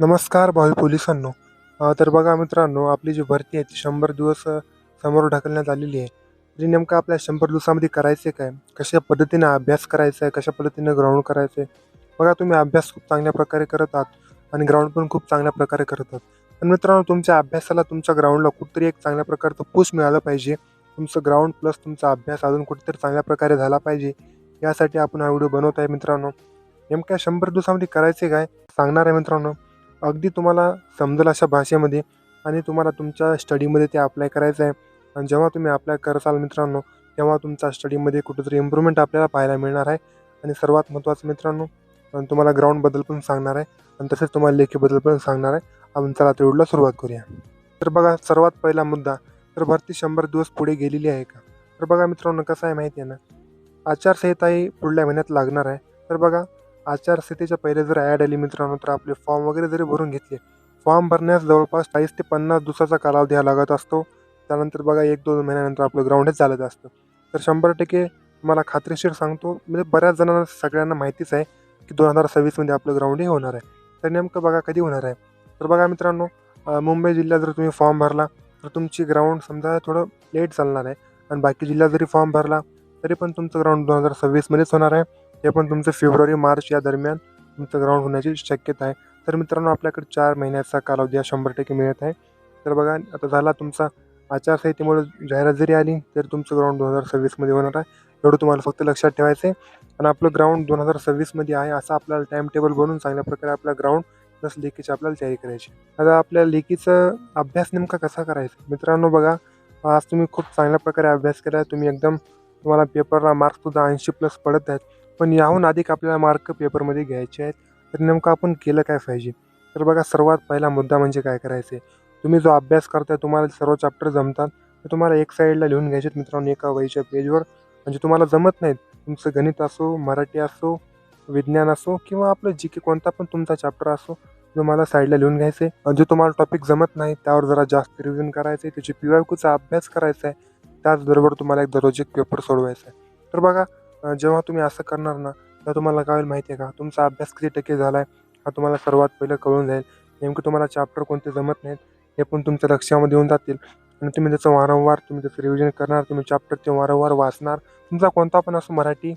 नमस्कार भावी पोलिसांनो. तर बघा मित्रांनो आपली जी भरती आहे ती शंभर दिवस समोर ढकलण्यात आलेली आहे. तरी नेमकं आपल्या शंभर दिवसामध्ये करायचे काय? कशा पद्धतीने अभ्यास करायचा आहे कशा पद्धतीने ग्राउंड करायचं आहे बघा तुम्ही अभ्यास खूप चांगल्या प्रकारे करत आहात आणि ग्राउंड पण खूप चांगल्या प्रकारे करत आहात. पण मित्रांनो तुमच्या अभ्यासाला तुमच्या ग्राउंडला कुठतरी एक चांगल्या प्रकारचं पुश मिळालं पाहिजे. तुमचं ग्राउंड प्लस तुमचा अभ्यास अजून कुठेतरी चांगल्या प्रकारे झाला पाहिजे. यासाठी आपण हा व्हिडिओ बनवत आहे मित्रांनो. नेमक्या शंभर दिवसामध्ये करायचे काय? सांगणार आहे मित्रांनो. अगदी तुम्हाला समजेल अशा भाषेमध्ये आणि तुम्हाला तुमच्या स्टडीमध्ये ते अप्लाय करायचं आहे. आणि जेव्हा तुम्ही अप्लाय करसाल मित्रांनो तेव्हा तुमच्या स्टडीमध्ये कुठेतरी इम्प्रूव्हमेंट आपल्याला पाहायला मिळणार आहे. आणि सर्वात महत्त्वाचं मित्रांनो आणि तुम्हाला ग्राउंडबद्दल पण सांगणार आहे आणि तसेच तुम्हाला लेखीबद्दल पण सांगणार आहे. आपण चला तर सुरुवात करूया. तर बघा सर्वात पहिला मुद्दा तर भरती शंभर दिवस पुढे गेलेली आहे का? तर बघा मित्रांनो कसं आहे माहिती आहे ना? आचारसंहिता ही पुढल्या महिन्यात लागणार आहे. तर बघा आचारसंहितेच्या पहिले जर ॲड आली मित्रांनो तर आपले फॉर्म वगैरे जरी भरून घेतले फॉर्म भरण्यास जवळपास चाळीस ते पन्नास दिवसाचा कालावधी हा लागत असतो. त्यानंतर बघा एक दोन महिन्यानंतर आपलं ग्राउंडच चालत असतं. तर शंभर टक्के मला खात्रीशीर सांगतो म्हणजे बऱ्याच जणांना सगळ्यांना माहितीच आहे की दोन हजार सव्वीसमध्ये आपलं ग्राउंड हे होणार आहे. तर नेमकं बघा कधी होणार आहे. तर बघा मित्रांनो मुंबई जिल्ह्यात जर तुम्ही फॉर्म भरला तर तुमची ग्राउंड समजा थोडं लेट चालणार आहे. आणि बाकी जिल्ह्यात जरी फॉर्म भरला तरी पण तुमचं ग्राउंड दोन हजार सव्वीसमध्येच होणार आहे. हे पण तुमचं फेब्रुवारी मार्च या दरम्यान तुमचं ग्राउंड होण्याची शक्यता आहे. तर मित्रांनो आपल्याकडे चार महिन्याचा कालावधी हा शंभर टक्के मिळत आहे. तर बघा आता झाला तुमचा आचारसंहितेमुळे जाहिरात जरी आली तरी तुमचं ग्राउंड दोन हजार सव्वीसमध्ये होणार आहे. एवढं तुम्हाला फक्त लक्षात ठेवायचं आहे आणि आपलं ग्राउंड दोन हजार सव्वीसमध्ये आहे असं आपल्याला टाईम टेबल बनवून चांगल्या प्रकारे आपला ग्राउंड प्लस लेखीची आपल्याला तयारी करायची आता आपल्या लेकीचं अभ्यास नेमका कसा करायचा? मित्रांनो बघा आज तुम्ही खूप चांगल्या प्रकारे अभ्यास केला. आहे तुम्ही एकदम तुम्हाला पेपरला मार्क्ससुद्धा ऐंशी प्लस पडत आहेत. पण याहून अधिक आपल्याला मार्क पेपरमध्ये घ्यायचे आहेत. तर नेमकं आपण केलं काय पाहिजे? तर बघा सर्वात पहिला मुद्दा म्हणजे काय करायचं आहे? तुम्ही जो अभ्यास करताय तुम्हाला सर्व चॅप्टर जमतात. तर तुम्हाला एक साईडला लिहून घ्यायचे मित्रांनो एका वहीच्या पेजवर म्हणजे तुम्हाला जमत नाहीत. तुमचं गणित असो मराठी असो विज्ञान असो किंवा आपलं जी की कोणता पण तुमचा चॅप्टर असो तुम्हाला साईडला लिहून घ्यायचे आहे. जे तुम्हाला टॉपिक जमत नाही त्यावर जरा जास्त रिव्हिजन करायचं आहे. त्याची पी वाय क्यूचा अभ्यास करायचा आहे. त्याचबरोबर तुम्हाला एक दररोज एक पेपर सोडवायचा आहे. तर बघा जेव्हा तुम्ही असं करणार ना तेव्हा तुम्हाला काय होईल माहिती आहे का? तुमचा अभ्यास किती टक्के झाला आहे हा तुम्हाला सर्वात पहिलं कळून जाईल. नेमकं तुम्हाला चॅप्टर कोणते जमत नाहीत हे पण तुमच्या लक्षामध्ये येऊन जातील. आणि तुम्ही त्याचं वारंवार तुम्ही त्याचं रिव्हिजन करणार तुम्ही चॅप्टर ते वारंवार वाचणार तुमचा कोणता पण असं मराठी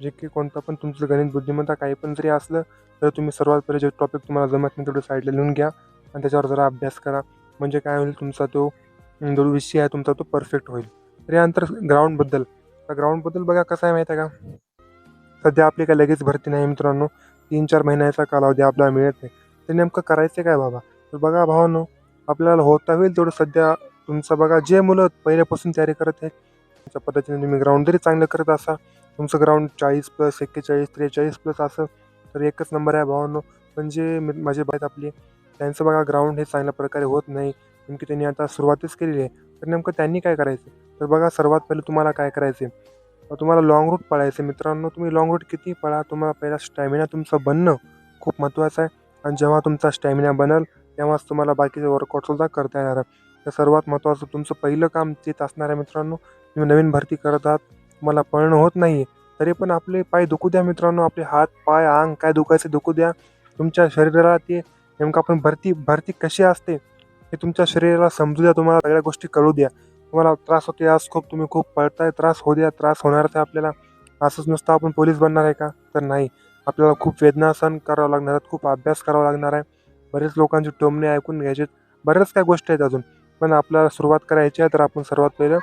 जे की कोणता पण तुमचं गणित बुद्धिमत्ता काही पण जरी असलं तर तुम्ही सर्वात पहिले जे टॉपिक तुम्हाला जमत नाही तेवढं साईडला लिहून घ्या. आणि त्याच्यावर जरा अभ्यास करा. म्हणजे काय होईल तुमचा तो जो विषय आहे तुमचा तो परफेक्ट होईल. तर यानंतर ग्राउंडबद्दल ग्राउंडबद्दल बघा कसं आहे माहिती आहे का? सध्या आपली काय लगेच भरती नाही मित्रांनो. तीन चार महिन्याचा कालावधी आपल्याला मिळत नाही. तर नेमकं करायचं काय बाबा? तर बघा भावानो आपल्याला होता होईल तेवढं सध्या तुमचं बघा जे मुलं पहिल्यापासून तयारी करत आहेत त्या पद्धतीने तुम्ही ग्राउंड जरी चांगलं करत असा तुमचं ग्राउंड चाळीस प्लस एक्केचाळीस त्रेचाळीस प्लस असं तर एकच नंबर आहे भावांनो. म्हणजे पण जे मी- माझे बाईत आपले त्यांचं बघा ग्राउंड हे चांगल्या प्रकारे होत नाही. नेमकी त्यांनी आता सुरुवातच केलेली आहे. तर नेमकं त्यांनी काय करायचं? तर बघा सर्वात पहिले तुम्हाला काय करायचे तुम्हाला लॉंग रूट पळायचं मित्रांनो तुम्ही लॉंग रूट किती पळा तुम्हाला पहिला स्टॅमिना तुमचं बनणं खूप महत्त्वाचं आहे. आणि जेव्हा तुमचा स्टॅमिना बनल तेव्हाच तुम्हाला बाकीचे वर्कआउटसुद्धा करता येणार आहे. तर सर्वात महत्त्वाचं तुमचं पहिलं काम तेच असणार आहे मित्रांनो. तुम्ही नवीन भरती करत आहात तुम्हाला पळणं होत नाही तरी पण आपले पाय दुखू द्या मित्रांनो. आपले हात पाय अंग काय दुखायचे दुखू द्या. तुमच्या शरीराला ते नेमकं आपण भरती भरती कशी असते? हे तुमच्या शरीराला समजू द्या तुम्हाला सगळ्या गोष्टी कळू द्या. तुम्हाला त्रास होते आज खूप तुम्ही खूप पळताय त्रास होऊ द्या त्रास होणार तर आपल्याला असंच नुसतं आपण पोलीस बनणार आहे का? तर नाही. आपल्याला खूप वेदना सहन करावं लागणार आहेत खूप अभ्यास करावा लागणार आहे. बरेच लोकांचे टोमणे ऐकून घ्यायचे बऱ्याच काय गोष्टी आहेत अजून. पण आपल्याला सुरुवात करायची आहे तर आपण सर्वात पहिलं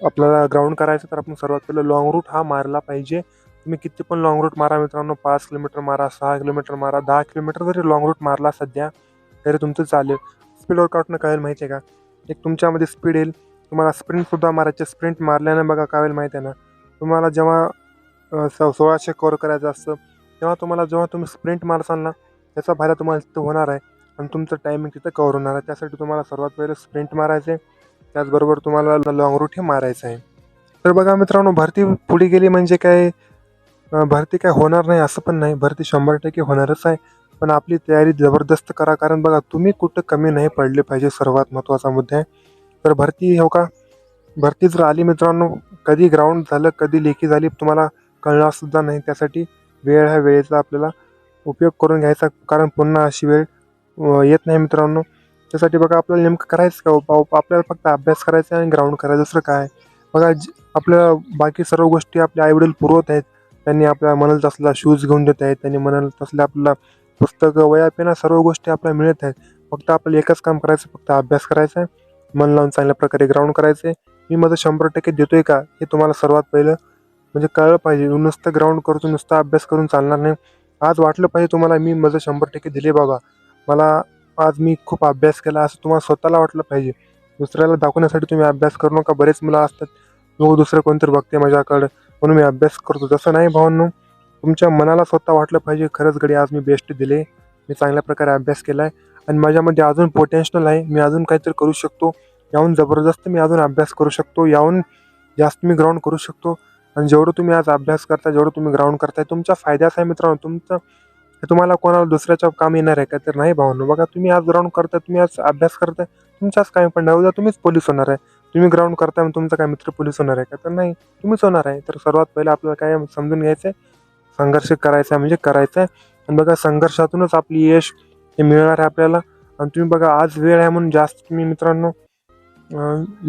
आपल्याला ग्राउंड करायचं तर आपण सर्वात पहिलं लॉंग रूट हा मारला पाहिजे. तुम्ही किती पण लॉंग रूट मारा मित्रांनो पाच किलोमीटर मारा सहा किलोमीटर मारा दहा किलोमीटर जरी लॉंग रूट मारला सध्या तरी तुमचं चालेल. स्पीड वर्कआउटनं काय होईल माहिती आहे का? एक तुमच्यामध्ये स्पीड येईल. तुम्हाला स्प्रिंटसुद्धा मारायचे स्प्रिंट मारल्यानं बघा काय होईल माहिती आहे ना? तुम्हाला जेव्हा स सोळाशे कवर करायचं असतं तेव्हा तुम्हाला जेव्हा तुम्ही स्प्रिंट मारसाल ना त्याचा फायदा तुम्हाला तिथं होणार आहे. आणि तुमचं टायमिंग तिथं कव्हर होणार आहे. त्यासाठी तुम्हाला सर्वात पहिले स्प्रिंट मारायचं आहे त्याचबरोबर तुम्हाला लॉंग रूट हे मारायचं आहे. तर बघा मित्रांनो भरती पुढे गेली म्हणजे काय? भरती काय होणार नाही असं पण नाही. भरती शंभर टक्के होणारच आहे. पण आपली तयारी जबरदस्त करा कारण बघा तुम्ही कुठं कमी नाही पडले पाहिजे सर्वात महत्त्वाचा मुद्दा आहे. तर भरती हो का? भरती जर आली मित्रांनो कधी ग्राउंड झालं कधी लेखी झाली तुम्हाला कळणारसुद्धा नाही. त्यासाठी वेळ ह्या वेळेचा आपल्याला उपयोग करून घ्यायचा कारण पुन्हा अशी वेळ येत नाही मित्रांनो. त्यासाठी बघा आपल्याला नेमकं करायचं का हो? पाव- आपल्याला फक्त अभ्यास करायचा आणि ग्राउंड करायचं दुसरं काय बघा आपल्या बाकी सर्व गोष्टी आपले आईवडील पुरवत आहेत. त्यांनी आपल्या मनाला तसला शूज घेऊन देत आहेत त्यांनी मनाला तसले आपल्याला पुस्तकं वया पेना सर्व गोष्टी आपल्याला मिळत आहेत. फक्त आपल्याला एकच काम करायचं फक्त अभ्यास करायचा आहे. मन लावून चांगल्या प्रकारे ग्राउंड करायचं आहे मी माझं शंभर टक्के देतोय का? हे तुम्हाला सर्वात पहिलं म्हणजे कळलं पाहिजे. नुसतं ग्राउंड करतो नुसता अभ्यास करून चालणार नाही. आज वाटलं पाहिजे तुम्हाला मी माझं शंभर टक्के दिले बाबा मला आज मी खूप अभ्यास केला असं तुम्हाला स्वतःला वाटलं पाहिजे. दुसऱ्याला दाखवण्यासाठी तुम्ही अभ्यास करू नका. बरेच मुलं असतात. लोक दुसरं कोणतरी बघते माझ्याकडं. म्हणून मी अभ्यास करतो. तसं नाही भावांनो. तुमच्या मनाला स्वतः वाटलं पाहिजे खरंच गडी आज मी बेस्ट दिले. मी चांगल्या प्रकारे अभ्यास केला आहे आणि माझ्यामध्ये अजून पोटेन्शियल आहे. मी अजून काहीतरी करू शकतो. याहून जबरदस्त मी अजून अभ्यास करू शकतो. याहून जास्त मी ग्राउंड करू शकतो. आणि जेवढं तुम्ही आज अभ्यास करता जेवढं तुम्ही ग्राउंड करताय तुमच्या फायद्याच आहे मित्रांनो. तुमचं हे तुम्हाला कोणाला दुसऱ्याच्या काम येणार आहे का तर नाही भावनो. बघा तुम्ही आज ग्राउंड करताय तुम्ही आज अभ्यास करताय तुमच्याच काय पडणार उद्या तुम्हीच पोलीस होणार आहे. तुम्ही ग्राउंड करताय मग तुमचा काय मित्र पोलीस होणार आहे का? तर नाही तुम्हीच होणार आहे. तर सर्वात पहिलं आपल्याला काय समजून घ्यायचं आहे संघर्ष करायचा आहे म्हणजे करायचा आहे. आणि बघा संघर्षातूनच आपली यश हे मिळणार आहे आपल्याला. आणि तुम्ही बघा आज वेळ आहे म्हणून जास्त तुम्ही मित्रांनो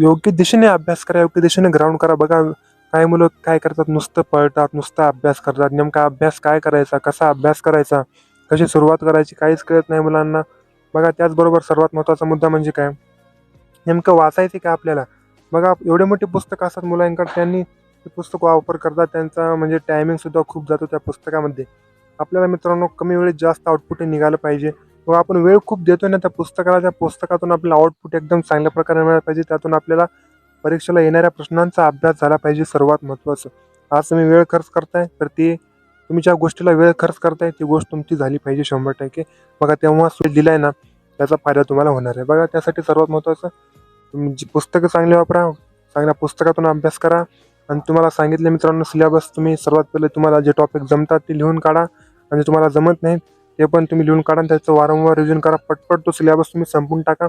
योग्य दिशेने अभ्यास करा योग्य दिशेने ग्राउंड करा. बघा काही मुलं काय करतात? नुसतं पळतात नुसता अभ्यास करतात. नेमका अभ्यास काय करायचा? कसा अभ्यास करायचा? कशी सुरुवात करायची? काहीच कळत नाही मुलांना. बघा त्याचबरोबर सर्वात महत्त्वाचा मुद्दा म्हणजे काय? नेमकं वाचायचं का आपल्याला? बघा एवढे मोठे पुस्तकं असतात मुलांकडे त्यांनी ते पुस्तक वापर करतात त्यांचा म्हणजे टायमिंगसुद्धा खूप जातो त्या पुस्तकामध्ये. आपल्याला मित्रांनो कमी वेळेत जास्त आउटपुट निघालं पाहिजे. व आपण वेळ खूप देतोय ना त्या पुस्तकाला त्या पुस्तकातून आपल्याला आउटपुट एकदम चांगल्या प्रकारे मिळालं पाहिजे. त्यातून आपल्याला परीक्षेला येणाऱ्या प्रश्नांचा अभ्यास झाला पाहिजे सर्वात महत्त्वाचं आज तुम्ही वेळ खर्च करताय तर ती तुम्ही ज्या गोष्टीला वेळ खर्च करताय ती गोष्ट तुमची झाली पाहिजे शंभर टक्के. बघा तेव्हा वेळ दिलाय ना त्याचा फायदा तुम्हाला होणार आहे. बघा त्यासाठी सर्वात महत्त्वाचं तुम्ही जी पुस्तकं चांगली वापरा चांगल्या पुस्तकातून अभ्यास करा. आणि तुम्हाला सांगितलं मित्रांनो सिलेबस तुम्ही सर्वात पहिले तुम्हाला जे टॉपिक जमतात ते लिहून काढा. आणि तुम्हाला जमत नाही ते पण तुम्ही लिहून काढा आणि त्याचं वारंवार रिव्हिजन करा. पटपट तो सिलेबस तुम्ही संपून टाका.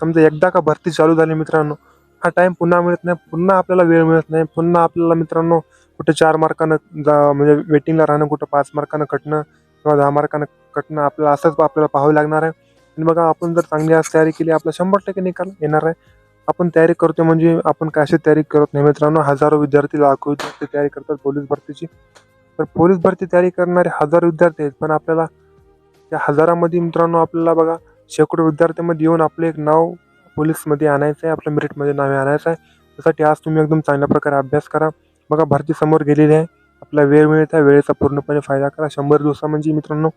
समजा एकदा का भरती चालू झाली मित्रांनो हा टाईम पुन्हा मिळत नाही पुन्हा आपल्याला वेळ मिळत नाही. पुन्हा आपल्याला मित्रांनो कुठे चार मार्कानं जा म्हणजे वेटिंगला राहणं कुठं पाच मार्कानं कटणं किंवा दहा मार्कानं कटणं आपल्याला असंच आपल्याला पाहावं लागणार आहे. आणि बघा आपण जर चांगली आज तयारी केली आपला शंभर टक्के निकाल येणार आहे. आपण तयारी करतो म्हणजे आपण काय अशी तयारी करत नाही. मित्रांनो हजारो विद्यार्थी लाखो विद्यार्थी तयारी करतात पोलीस भरतीची. तर पोलीस भरती तयारी करणारे हजारो विद्यार्थी आहेत. पण आपल्याला त्या हजारामध्ये मित्रांनो आपल्याला बघा शेकडो विद्यार्थ्यांमध्ये येऊन आपलं एक नाव पोलीसमध्ये आणायचं आहे. आपल्या मेरिटमध्ये नावे आणायचं आहे. त्यासाठी आज तुम्ही एकदम चांगल्या प्रकारे अभ्यास करा. बघा भरती समोर गेलेली आहे. आपला वेळ मिळत आहे. वेळेचा पूर्णपणे फायदा करा. शंभर दिवसा म्हणजे मित्रांनो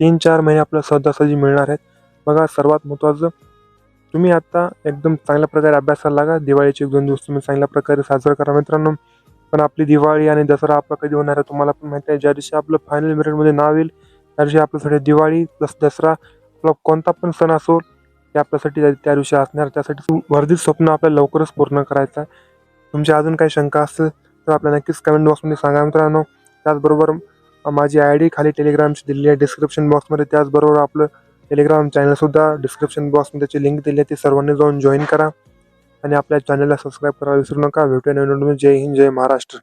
तीन चार महिने आपल्याला सहजासहजी मिळणार आहेत. बघा सर्वात महत्त्वाचं तुम्ही आता एकदम चांगल्या प्रकारे अभ्यासाला लागा. दिवाळीचे एक दोन दिवस तुम्ही चांगल्या प्रकारे साजरा करा मित्रांनो. पण आपली दिवाळी आणि दसरा आपला कधी होणार आहे तुम्हाला पण माहिती आहे. ज्या दिवशी आपलं फायनल मेरिटमध्ये नाव येईल त्या दिवशी आपल्यासाठी दिवाळी प्लस दसरा आपला कोणता पण सण असो ते आपल्यासाठी त्या- दिवशी असणार. त्यासाठी वर्धित स्वप्न आपल्याला लवकरच पूर्ण करायचं आहे. तुमच्या अजून काही शंका असतील तर आपल्याला नक्कीच कमेंट बॉक्समध्ये सांगा मित्रांनो. त्याचबरोबर माझी आय डी खाली टेलिग्रामची दिलेली आहे. डिस्क्रिप्शन बॉक्समध्ये त्याचबरोबर आपलं टेलिग्राम चॅनलसुद्धा डिस्क्रिप्शन बॉक्समध्ये त्याची लिंक दिली आहे ती सर्वांनी जाऊन जॉईन करा. आणि आपल्या चॅनलला सबस्क्राईब करायला विसरू नका. भेटूया नवीन जय हिंद जय महाराष्ट्र.